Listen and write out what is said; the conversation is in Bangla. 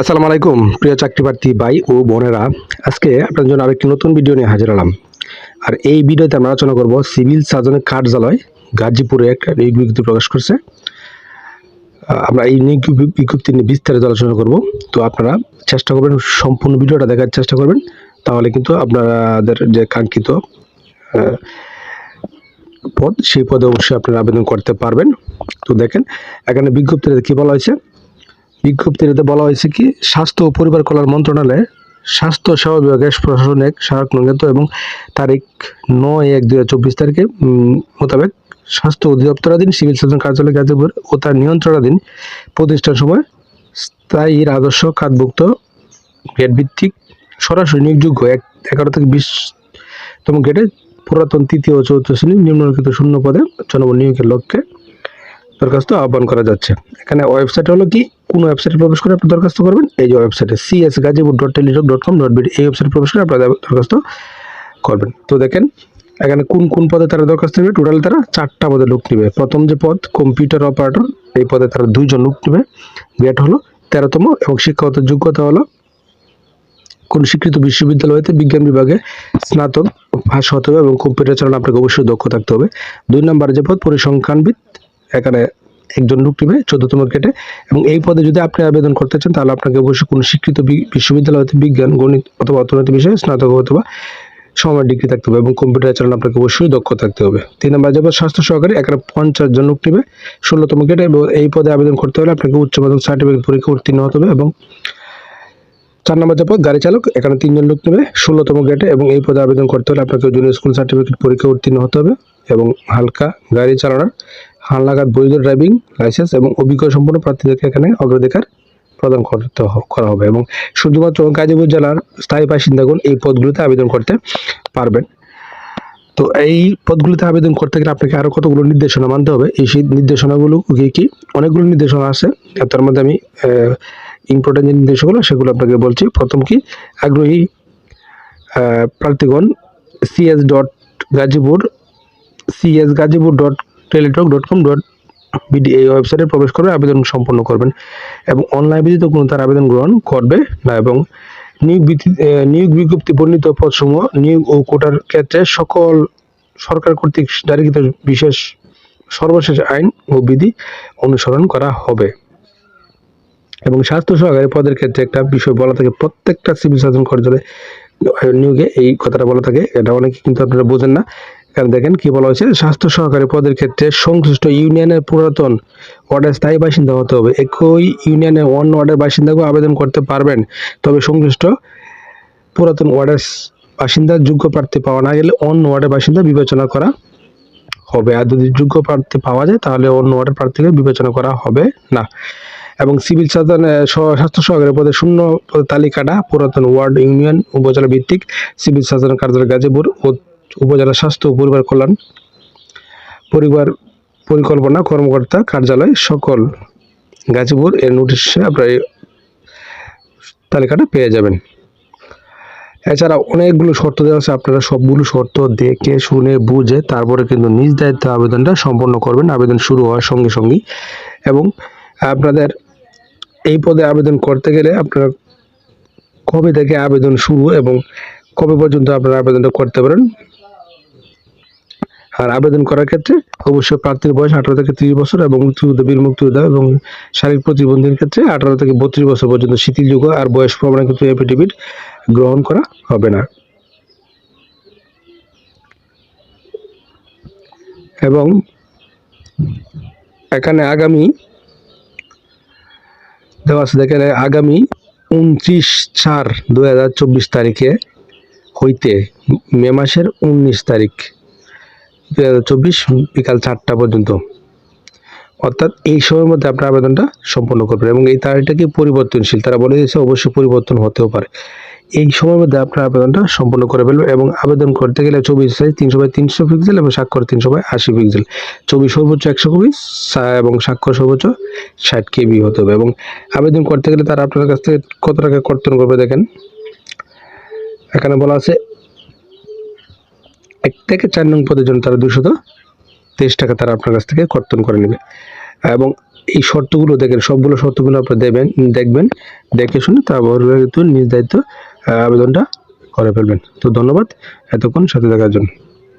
আসসালামু আলাইকুম, প্রিয় চাকরি প্রার্থী ভাই ও বোনেরা। আজকে আপনার জন্য আরেকটি নতুন ভিডিও নিয়ে হাজির হলাম। আর এই ভিডিওতে আমরা আলোচনা করব সিভিল সার্জনের কার্যালয়, গাজীপুরে একটা নিয়োগ বিজ্ঞপ্তি প্রকাশ করছে। আমরা এই নিয়োগ বিজ্ঞপ্তি নিয়ে বিস্তারিত আলোচনা করব। তো আপনারা চেষ্টা করবেন সম্পূর্ণ ভিডিওটা দেখার চেষ্টা করবেন। তাহলে কিন্তু আপনাদের যে কাঙ্ক্ষিত পদ, সেই পদে অবশ্যই আপনারা আবেদন করতে পারবেন। তো দেখেন, এখানে বিজ্ঞপ্তিতে কি বলা হয়েছে? বিজ্ঞপ্তিতে বলা হয়েছে কি, স্বাস্থ্য ও পরিবার কল্যাণ মন্ত্রণালয়ে স্বাস্থ্য সেবা বিভাগের প্রশাসনিক সহায়ক এবং তারিখ নয় এক দুই হাজার চব্বিশ তারিখে মোতাবেক স্বাস্থ্য অধিদপ্তরাধীন, সিভিল সার্জন কার্যালয়, গাজীপুর ও তার নিয়ন্ত্রণাধীন প্রতিষ্ঠান সময় স্থায়ী আদর্শ খাতভুক্ত গ্রেড ভিত্তিক সরাসরি নিয়োগযোগ্য এক এগারো থেকে বিশতম গ্রেডে পুরাতন তৃতীয় ও চতুর্থ শ্রেণি নিম্নলিখিত শূন্য পদে জনবল নিয়োগের লক্ষ্যে দরখাস্ত আহ্বান করা যাচ্ছে। এখানে ওয়েবসাইট হলো কি? কোন ওয়েবসাইটে প্রবেশ করে আপনি দরখাস্ত করবেন? এই যে ওয়েবসাইটে CS Gazipur dot Teletalk dot com dot BD এই ওয়েবসাইটে প্রবেশ করে আপনারা দরখাস্ত করবেন। তো দেখেন, এখানে কোন কোন পদে তারা দরখাস্ত নেবে? টোটাল তারা চারটা পদে লোক নেবে। প্রথম যে পদ কম্পিউটার অপারেটর এই পদে তারা দুইজন লোক নেবে। গ্রেড হলো তেরোতম এবং শিক্ষাগত যোগ্যতা হলো কোন স্বীকৃত বিশ্ববিদ্যালয়তে বিজ্ঞান বিভাগে স্নাতক পাস হতে হবে এবং কম্পিউটার চালানো আপনাকে অবশ্যই দক্ষ থাকতে হবে। দুই নম্বর যে পদ, পরিসংখ্যানবিদ এখানে একজন লোক নেবে চোদ্দতম গ্রেডে এবং এই পদে যদি আপনি আবেদন করতে চান, তাহলে আপনাকে অবশ্যই কোনো বি- বিশ্ববিদ্যালয় হতে বিজ্ঞান, গণিত অথবা অর্থনীতি বিষয়ে স্নাতক অথবা সময় ডিগ্রি থাকতে হবে এবং কম্পিউটার চালানো আপনাকে অবশ্যই দক্ষ থাকতে হবে। তিন নম্বর যাবে স্বাস্থ্য সহকারী এখানে পঞ্চাশ জন লোক নেবে, ষোলোতম গ্রেডে এবং এই পদে আবেদন করতে হলে আপনাকে উচ্চ মাধ্যমিক সার্টিফিকেট পরীক্ষা উত্তীর্ণ হতে হবে এবং চার নম্বর যে পদ গাড়ি চালক, এখানে তিনজন লোক নেবে, ষোলোতম গ্রেডে এবং এই পদে আবেদন করতে হলে আপনাকে জুনিয়র স্কুল সার্টিফিকেট পরীক্ষা উত্তীর্ণ হতে হবে এবং হালকা গাড়ি চালানোর হালনাগাদ বৈধ ড্রাইভিং লাইসেন্স এবং অভিজ্ঞ সম্পন্ন প্রার্থীদেরকে এখানে অগ্রাধিকার প্রদান করতে করা হবে এবং শুধুমাত্র গাজীপুর জেলার স্থায়ী বাসিন্দাগণ এই পদগুলিতে আবেদন করতে পারবেন। তো এই পদগুলিতে আবেদন করতে গেলে আপনাকে আরও কতগুলো নির্দেশনা মানতে হবে? এই সেই নির্দেশনাগুলো কি কি? অনেকগুলো নির্দেশনা আছে। তার মধ্যে আমি ইম্পর্টেন্ট যে নির্দেশগুলো সেগুলো আপনাকে বলছি। প্রথম কি? আগ্রহী প্রার্থীগণ CS dot Gazipur CS Gazipur dot Teletalk dot com dot BD এই ওয়েবসাইটে প্রবেশ করে আবেদন সম্পন্ন করবেন এবং অনলাইন ব্যতীত কোনো তার আবেদন গ্রহণ করবে না এবং নিয়োগ নিয়োগ বিজ্ঞপ্তি বর্ণিত পদসমূহ নিয়োগ ও কোটার ক্ষেত্রে সকল সরকার কর্তৃক জারিকৃত বিশেষ সর্বশেষ আইন ও বিধি অনুসরণ করা হবে। এবং স্বাস্থ্য সহকারী পদের ক্ষেত্রে একটা বিষয় বলা থাকে, প্রত্যেকটা সিভিল সার্জন কার্যালয়ে নিয়োগে এই কথাটা বলা থাকে, এটা অনেকে কিন্তু আপনারা বোঝেন না। কারণ দেখেন কি বলা হয়েছে? স্বাস্থ্য সহকারী পদের ক্ষেত্রে সংশ্লিষ্ট ইউনিয়নের পুরাতন ওয়ার্ডের স্থায়ী বাসিন্দা হতে হবে। একই ইউনিয়নের অন্য ওয়ার্ডের বাসিন্দাকেও আবেদন করতে পারবেন। তবে সংশ্লিষ্ট পুরাতন ওয়ার্ডের বাসিন্দা যোগ্য প্রার্থী পাওয়া না গেলে অন্য ওয়ার্ডের বাসিন্দা বিবেচনা করা হবে। আর যদি যোগ্য প্রার্থী পাওয়া যায়, তাহলে অন্য ওয়ার্ডের প্রার্থীকে বিবেচনা করা হবে না। এবং সিভিল সার্জন স্বাস্থ্য সহকারী পদে শূন্য তালিকাটা পুরাতন ওয়ার্ড ইউনিয়ন উপজেলা ভিত্তিক সিভিল সার্জন কার্যালয় গাজীপুর ও উপজেলা স্বাস্থ্য ও পরিবার কল্যাণ পরিবার পরিকল্পনা কর্মকর্তা কার্যালয় সকল গাজীপুর এর নোটিশে আপনার এই তালিকাটা পেয়ে যাবেন। এছাড়া অনেকগুলো শর্ত দেওয়া আছে, আপনারা সবগুলো শর্ত দেখে, শুনে, বুঝে তারপরে কিন্তু নিজ দায়িত্বে আবেদনটা সম্পন্ন করবেন। আবেদন শুরু হওয়ার সঙ্গে সঙ্গেই এবং আপনাদের এই পদে আবেদন করতে গেলে আপনারা কবে থেকে আবেদন শুরু এবং কবে পর্যন্ত আপনারা আবেদনটা করতে পারেন আর আবেদন করার ক্ষেত্রে অবশ্যই প্রার্থীর বয়স আঠারো থেকে ত্রিশ বছর এবং মুক্তিযুদ্ধ বীর মুক্তিযোদ্ধা এবং শারীরিক প্রতিবন্ধীর ক্ষেত্রে আঠারো থেকে বত্রিশ বছর পর্যন্ত শিথিলযোগ্য আর বয়স প্রমাণে কিন্তু এফিডেভিট গ্রহণ করা হবে না। এবং এখানে আগামী দেওয়া আছে, দেখেন, আগামী উনত্রিশ চার দু তারিখে হইতে মে মাসের উনিশ তারিখ চব্বিশ বিকাল চারটা পর্যন্ত। অর্থাৎ এই সময়ের মধ্যে আপনার আবেদনটা সম্পন্ন করবেন এবং এই তারিখটা কি পরিবর্তনশীল? তারা বলে দিয়েছে, অবশ্যই পরিবর্তন হতেও পারে। এই সময়ের মধ্যে আপনার আবেদনটা সম্পন্ন করে ফেলবেন এবং আবেদন করতে গেলে চব্বিশ সাইজ তিনশো বাই তিনশো পিক্সেল এবং স্বাক্ষর তিনশো বাই আশি পিক্সেল ছবি সর্বোচ্চ একশো কপি এবং স্বাক্ষর সর্বোচ্চ ষাট কেবি হতে হবে এবং আবেদন করতে গেলে তারা আপনার কাছ থেকে কত টাকা কর্তন করবে দেখেন। এখানে বলা আছে এক থেকে চার নং পদের জন্য তারা দুশত তেইশ টাকা তারা আপনার কাছ থেকে কর্তন করে নেবে। এবং এই শর্তগুলো দেখেন, সবগুলো শর্তগুলো আপনার দেবেন, দেখবেন, দেখে শুনে তারপর কিন্তু নিজ দায়িত্ব আবেদনটা করে ফেলবেন। তো ধন্যবাদ, এতক্ষণ সাথে দেখার জন্য।